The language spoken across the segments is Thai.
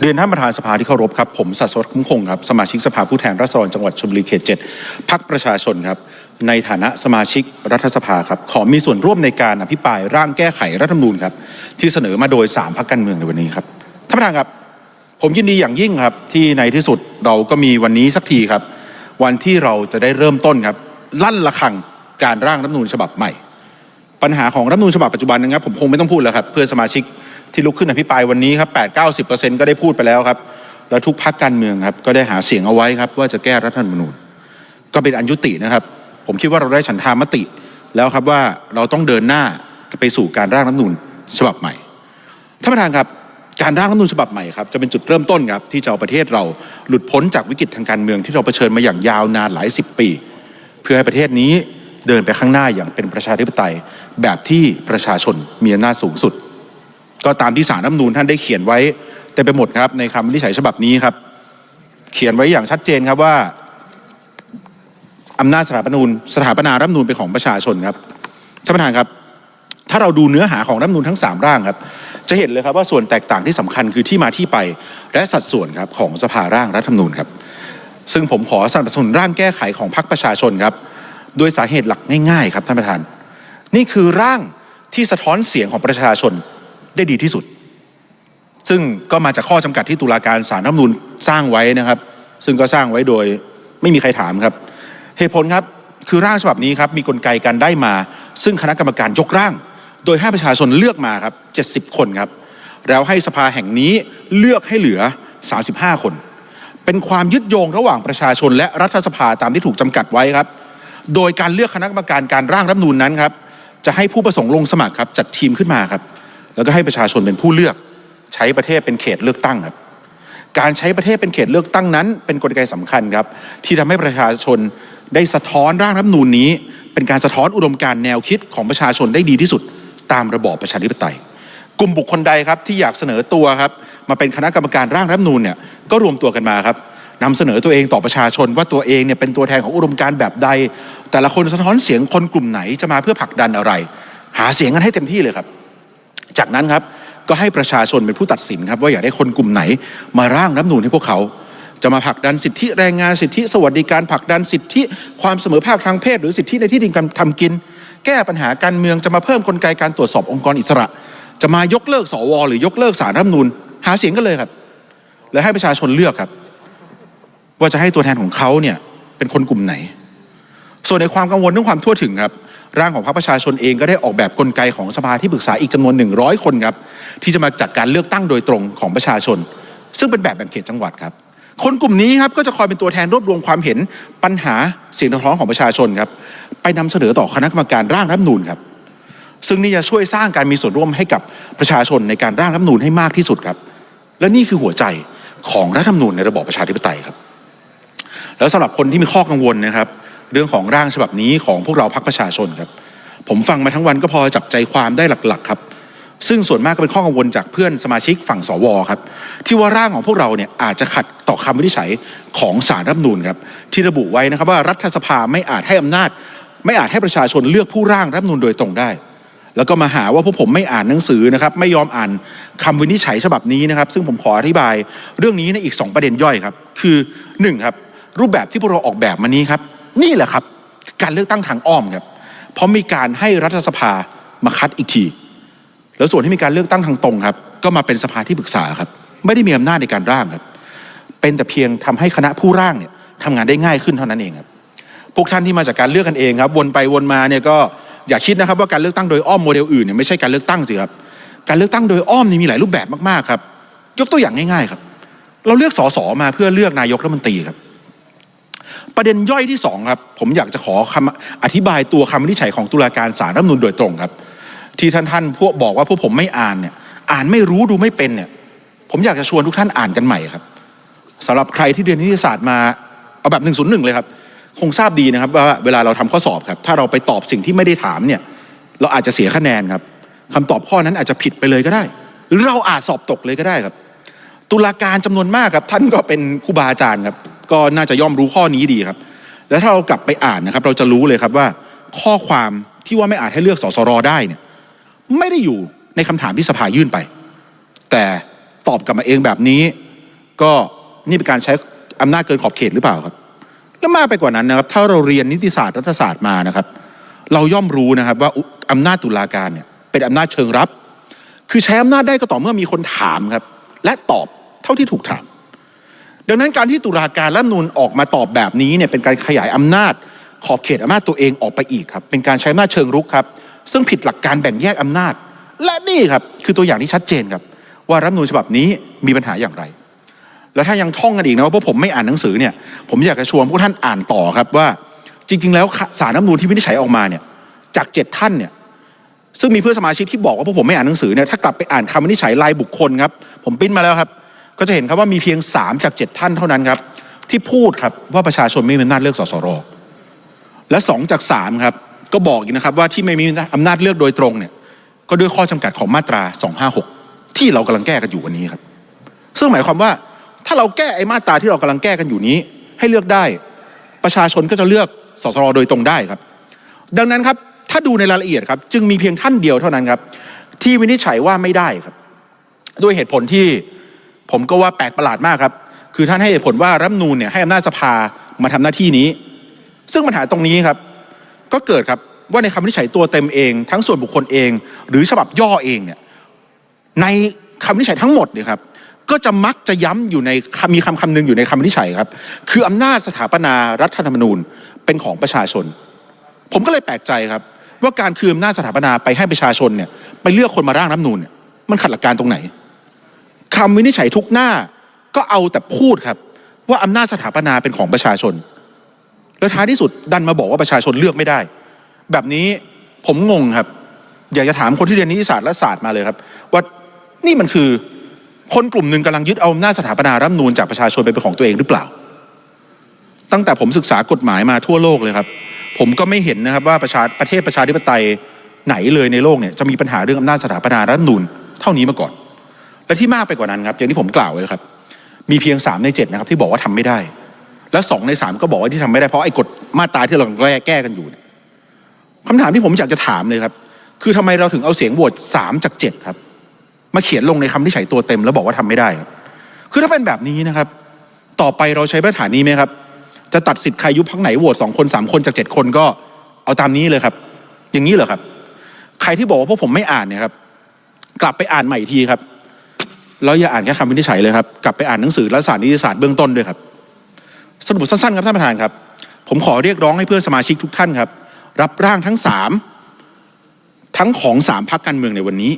เรียนท่านประธานสภาที่เคารพครับ ผมสัสวรคุ้มคงครับ สมาชิกสภาผู้แทนราษฎรจังหวัดชลบุรีเขตเจ็ดพักประชาชนครับ ในฐานะสมาชิกรัฐสภาครับ ขอมีส่วนร่วมในการอภิปรายร่างแก้ไขรัฐธรรมนูญครับ ที่เสนอมาโดยสามพักการเมืองในวันนี้ครับท่านประธานครับ ผมยินดีอย่างยิ่งครับ ที่ในที่สุดเราก็มีวันนี้สักทีครับ วันที่เราจะได้เริ่มต้นครับ ลั่นระฆังการร่างรัฐธรรมนูญฉบับใหม่ ปัญหาของรัฐธรรมนูญฉบับปัจจุบันนะครับผมคงไม่ต้องพูดแล้วครับเพื่อนสมาชิก ที่ลุกขึ้นอภิปรายวันนี้ครับ8 9 0ก็ได้พูดไปแล้วครับ แล้วทุกพักการเมืองครับก็ได้หาเสียงเอาไว้ครับ ว่าจะแก้รัฐธรรมนูญ ก็เป็นอันยุตินะครับ ผมคิดว่าเราได้ฉันทามติ แล้วครับว่าเราต้องเดินหน้าไปสู่การร่างรัฐธรรมนูญฉบับใหม่ท่านประธานครับการร่างรัฐธรรมนูญฉบับใหม่ครับจะเป็นจุดเริ่มต้นครับที่จะเอาประเทศเราหลุดพ้นจากวิกฤตทางการเมืองที่เราเผชิญมาอย่างยาวนานหลายสิบปี เพื่อให้ประเทศนี้เดินไปข้างหน้าอย่างเป็นประชาธิปไตย แบบที่ประชาชนมีอำนาจสูงสุด ก็ตามที่สารรัฐมนูญท่านได้เขียนไว้เต็มไปหมดครับในคำวินิจฉัยฉบับนี้ครับ เขียนไว้อย่างชัดเจนครับว่าอำนาจสถาปนูญสถาปนารัฐมนูญเป็นของประชาชนครับท่านประธานครับ ถ้าเราดูเนื้อหาของรัฐมนูญทั้ง 3 ร่างครับจะเห็นเลยครับว่าส่วนแตกต่างที่สำคัญคือที่มาที่ไป และสัดส่วนครับของสภาร่างรัฐธรรมนูญครับ ซึ่งผมขอสนับสนุนร่างแก้ไขของพรรคประชาชนครับโดยสาเหตุหลักง่าย ๆ ครับท่านประธาน นี่คือร่างที่สะท้อนเสียงของประชาชน ได้ดีที่สุด ซึ่งก็มาจากข้อจำกัดที่ตุลาการศาลรัฐมนูญสร้างไว้นะครับ ซึ่งก็สร้างไว้โดยไม่มีใครถามครับ เหตุผลครับคือร่างฉบับนี้ครับมีกลไกการได้มา ซึ่งคณะกรรมการยกร่าง โดยให้ประชาชนเลือกมาครับ 70 คนครับ แล้วให้สภาแห่งนี้เลือกให้เหลือ 35 คน เป็นความยึดโยงระหว่างประชาชน และรัฐสภาตามที่ถูกจำกัดไว้ครับ โดยการเลือกคณะกรรมการการร่างรัฐมนูญนั้นครับจะให้ผู้ประสงค์ลงสมัครครับจัดทีมขึ้นมาครับ แล้วก็ให้ประชาชนเป็นผู้เลือกใช้ประเทศเป็นเขตเลือกตั้งครับการใช้ประเทศเป็นเขตเลือกตั้งนั้น เป็นกลไกสำคัญครับ ที่ทำให้ประชาชนได้สะท้อนร่างรัฐนูญนี้ เป็นการสะท้อนอุดมการแนวคิดของประชาชนได้ดีที่สุด ตามระบอบประชาธิปไตย กลุ่มบุคคลใดครับที่อยากเสนอตัวครับมาเป็นคณะกรรมการร่างรัฐนูญเนี่ยก็รวมตัวกันมาครับนำเสนอตัวเองต่อประชาชนว่าตัวเองเนี่ยเป็นตัวแทนของอุดมการแบบใด แต่ละคนสะท้อนเสียงคนกลุ่มไหนจะมาเพื่อผลักดันอะไร หาเสียงกันให้เต็มที่เลยครับ จากนั้นครับก็ให้ประชาชนเป็นผู้ตัดสินครับว่าอยากได้คนกลุ่มไหนมาร่างรัฐนูญให้พวกเขา จะมาผลักดันสิทธิแรงงานสิทธิ สวัสดิการผลักดันสิทธิ ความเสมอภาคทางเพศ หรือสิทธิในที่ดินการทำกิน แก้ปัญหาการเมืองจะมาเพิ่มกลไกการตรวจสอบองค์กรอิสระ จะมายกเลิกสวหรือยกเลิกสารรัฐนูญหาเสียงกันเลยครับ และให้ประชาชนเลือกครับ ว่าจะให้ตัวแทนของเขาเนี่ยเป็นคนกลุ่มไหน ส่วนในความกังวลเรื่องความทั่วถึงครับร่างของพรรคประชาชนเองก็ได้ออกแบบกลไกของสภาที่ปรึกษาอีกจำนวน 100 คนครับที่จะมาจัดการเลือกตั้งโดยตรงของประชาชน ซึ่งเป็นแบบแบ่งเขตจังหวัดครับ คนกลุ่มนี้ครับก็จะคอยเป็นตัวแทนรวบรวมความเห็นปัญหาเสียงสะท้อนของประชาชนครับไปนำเสนอต่อคณะกรรมการร่างรัฐมนูญครับซึ่งนี่จะช่วยสร้างการมีส่วนร่วมให้กับประชาชนในการร่างรัฐมนูญให้มากที่สุดครับ และนี่คือหัวใจของรัฐธรรมนูญในระบอบประชาธิปไตยครับ แล้วสำหรับคนที่มีข้อกังวลนะครับ เรื่องของร่างฉบับนี้ของพวกเราพักประชาชนครับ ผมฟังมาทั้งวันก็พอจับใจความได้หลักๆครับ ซึ่งส่วนมากก็เป็นข้อกังวลจากเพื่อนสมาชิกฝั่งสวครับ ที่ว่าร่างของพวกเราเนี่ยอาจจะขัดต่อคำวินิจฉัยของสารรัฐนูญครับที่ระบุไว้นะครับว่ารัฐสภาไม่อาจให้อำนาจ ไม่อาจให้ประชาชนเลือกผู้ร่างรัฐนูญโดยตรงได้แล้วก็มาหาว่าพวกผมไม่อ่านหนังสือนะครับไม่ยอมอ่านคำวินิจฉัยฉบับนี้นะครับ ซึ่งผมขออธิบายเรื่องนี้ในอีก 2 ประเด็นย่อยครับ คือ1ครับรูปแบบที่พวกเราออกแบบมานี้ครับ นี่แหละครับ การเลือกตั้งทางอ้อมครับ เพราะมีการให้รัฐสภามาคัดอีกที แล้วส่วนที่มีการเลือกตั้งทางตรงครับ ก็มาเป็นสภาที่ปรึกษาครับ ไม่ได้มีอำนาจในการร่างครับ เป็นแต่เพียงทำให้คณะผู้ร่างเนี่ยทำงานได้ง่ายขึ้นเท่านั้นเองครับ พวกท่านที่มาจากการเลือกกันเองครับ วนไปวนมาเนี่ยก็อย่าคิดนะครับว่าการเลือกตั้งโดยอ้อมโมเดลอื่นเนี่ยไม่ใช่การเลือกตั้งสิครับ การเลือกตั้งโดยอ้อมนี่มีหลายรูปแบบมากๆครับ ยกตัวอย่างง่าย ๆ ครับ เราเลือกสสมาเพื่อเลือกนายกรัฐมนตรีครับ ประเด็นย่อยที่สองครับผมอยากจะขอคำอธิบายตัวคำวินิจฉัยของตุลาการศาลรัฐมนูญโดยตรงครับ ที่ท่านท่านพวกบอกว่าพวกผมไม่อ่านเนี่ยอ่านไม่รู้ดูไม่เป็นเนี่ยผมอยากจะชวนทุกท่านอ่านกันใหม่ครับสำหรับใครที่เรียนนิติศาสตร์มาเอาแบบหนึ่งศูนย์หนึ่งเลยครับคงทราบดีนะครับว่าเวลาเราทำข้อสอบครับ ถ้าเราไปตอบสิ่งที่ไม่ได้ถามเนี่ยเราอาจจะเสียคะแนนครับคำตอบข้อนั้นอาจจะผิดไปเลยก็ได้ หรือเราอาจสอบตกเลยก็ได้ครับ ตุลาการจำนวนมากครับท่านก็เป็นครูบาอาจารย์ครับ ก็น่าจะย่อมรู้ข้อนี้ดีครับ แล้วถ้าเรากลับไปอ่านนะครับ เราจะรู้เลยครับว่าข้อความที่ว่าไม่อาจให้เลือกสสรได้เนี่ยไม่ได้อยู่ในคำถามที่สภายื่นไป แต่ตอบกลับมาเองแบบนี้ ก็นี่เป็นการใช้อำนาจเกินขอบเขตหรือเปล่าครับและมากไปกว่านั้นนะครับ ถ้าเราเรียนนิติศาสตร์รัฐศาสตร์มานะครับ เราย่อมรู้นะครับว่าอุอำนาจตุลาการเนี่ยเป็นอำนาจเชิงรับ คือใช้อำนาจได้ก็ต่อเมื่อมีคนถามครับ และตอบเท่าที่ถูกถาม ดังนั้นการที่ตุลาการรัฐนูลออกมาตอบแบบนี้เนี่ยเป็นการขยายอำนาจ ขอบเขตอำนาจตัวเองออกไปอีกครับ เป็นการใช้อำนาจเชิงรุกครับ ซึ่งผิดหลักการแบ่งแยกอำนาจ และนี่ครับคือตัวอย่างที่ชัดเจนครับ ว่ารัฐนูญฉบับนี้มีปัญหาอย่างไร แล้วถ้ายังท่องกันอีกนะว่าพวกผมไม่อ่านหนังสือเนี่ย ผมอยากจะชวนพวกท่านอ่านต่อครับว่า จริง ๆ แล้วสารรัฐนูญที่วินิจฉัยออกมาเนี่ยจากเจ็ดท่านเนี่ยซึ่งมีเพื่อนสมาชิกที่บอกว่าพวกผมไม่อ่านหนังสือเนี่ยถ้ากลับไปอ่านคำวินิจฉัยรายบุคคลครับผมปิ้นมาแล้วครับ ก็จะเห็นครับว่ามีเพียง 3 จาก 7 ท่านเท่านั้นครับ ที่พูดครับว่าประชาชนไม่มีอำนาจเลือกสสร และ 2 จาก3ครับก็บอกอีกนะครับว่าที่ไม่มีอำนาจเลือกโดยตรงเนี่ยก็ด้วยข้อจำกัดของมาตรา 256 ที่เรากำลังแก้กันอยู่วันนี้ครับ ซึ่งหมายความว่าถ้าเราแก้ไอ้มาตราที่เรากำลังแก้กันอยู่นี้ ให้เลือกได้ ประชาชนก็จะเลือกสสรโดยตรงได้ครับ ดังนั้นครับถ้าดูในรายละเอียดครับ จึงมีเพียงท่านเดียวเท่านั้นครับ ที่วินิจฉัยว่าไม่ได้ครับ ด้วยเหตุผลที่ ผมก็ว่าแปลกประหลาดมากครับ คือท่านให้เหตุผลว่ารัฐนูลเนี่ยให้อำนาจสภามาทำหน้าที่นี้ ซึ่งปัญหาตรงนี้ครับ ก็เกิดครับว่าในคำวินิจฉัยตัวเต็มเอง ทั้งส่วนบุคคลเอง หรือฉบับย่อเองเนี่ยในคำวินิจฉัยทั้งหมดเนี่ยครับก็จะมักจะย้ำอยู่ในมีคำคำหนึ่งอยู่ในคำวินิจฉัยครับ คืออำนาจสถาปนารัฐธรรมนูญเป็นของประชาชน ผมก็เลยแปลกใจครับ ว่าการคืนอำนาจสถาปนาไปให้ประชาชนเนี่ยไปเลือกคนมาร่างรัฐธรรมนูญเนี่ยมันขัดหลักการตรงไหน คำวินิจฉัยทุกหน้าก็เอาแต่พูดครับ ว่าอำนาจสถาปนาเป็นของประชาชน แล้วท้ายที่สุดดันมาบอกว่าประชาชนเลือกไม่ได้ แบบนี้ผมงงครับ อยากจะถามคนที่เรียนนิติศาสตร์และศาสตร์มาเลยครับ ว่านี่มันคือคนกลุ่มหนึ่งกำลังยึดเอาอำนาจสถาปนารัฐนูญจากประชาชนไปเป็นของตัวเองหรือเปล่า ตั้งแต่ผมศึกษากฎหมายมาทั่วโลกเลยครับ ผมก็ไม่เห็นนะครับว่าประชาประเทศประชาธิปไตยไหนเลยในโลกเนี่ยจะมีปัญหาเรื่องอำนาจสถาปนารัฐนูญเท่านี้มาก่อน และที่มากไปกว่านั้นครับอย่างที่ผมกล่าวไว้ครับ มีเพียง 3 ใน 7 นะครับที่บอกว่าทำไม่ได้ และ2ใน 3 ก็บอกว่าที่ทำไม่ได้เพราะไอ้กฎมาตราที่เราแก้แก้กันอยู่เนี่ยคำถามที่ผมอยากจะถามเลยครับ คือทำไมเราถึงเอาเสียงโหวต3จาก 7 ครับ มาเขียนลงในคำที่ใช้ตัวเต็ม แล้วบอกว่าทำไม่ได้ครับคือถ้าเป็นแบบนี้นะครับ ต่อไปเราใช้มาตรฐานนี้ไหมครับ จะตัดสิทธิ์ใครยุบพักไหนโหวตสองคนสามคนจากเจ็ดคนก็เอาตามนี้เลยครับ อย่างนี้เหรอครับ ใครที่บอกว่าพวกผมไม่อ่านเนี่ยครับ กลับไปอ่านใหม่อีกทีครับ แล้วอย่าอ่านแค่คำวินิจฉัยเลยครับกลับไปอ่านหนังสือรัฐศาสตร์นิติศาสตร์เบื้องต้นด้วยครับ สรุปสั้นๆครับท่านประธานครับ ผมขอเรียกร้องให้เพื่อนสมาชิกทุกท่านครับ รับร่างทั้งสามทั้งของสามพักการเมืองในวันนี้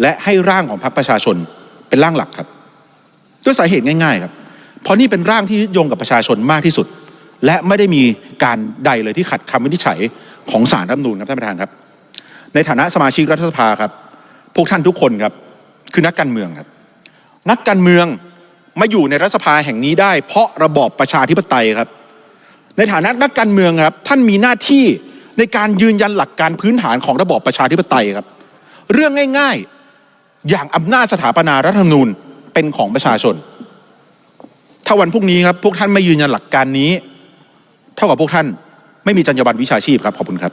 และให้ร่างของพรรคประชาชนเป็นร่างหลักครับ ด้วยสาเหตุง่าย ๆ ครับ เพราะนี่เป็นร่างที่ยึดโยงกับประชาชนมากที่สุด และไม่ได้มีการใดเลยที่ขัดคำวินิจฉัยของศาลรัฐมนูญครับท่านประธานครับ ในฐานะสมาชิกรัฐสภาครับ พวกท่านทุกคนครับคือนักการเมืองครับ นักการเมืองมาอยู่ในรัฐสภาแห่งนี้ได้ เพราะระบอบประชาธิปไตยครับ ในฐานะนักการเมืองครับ ท่านมีหน้าที่ในการยืนยันหลักการพื้นฐานของระบอบประชาธิปไตยครับ เรื่องง่ายๆ อย่างอำนาจสถาปนารัฐธรรมนูญเป็นของประชาชน ถ้าวันพรุ่งนี้ครับพวกท่านไม่ยืนยันหลักการนี้ เท่ากับพวกท่านไม่มีจรรยาบรรณวิชาชีพครับขอบคุณครับ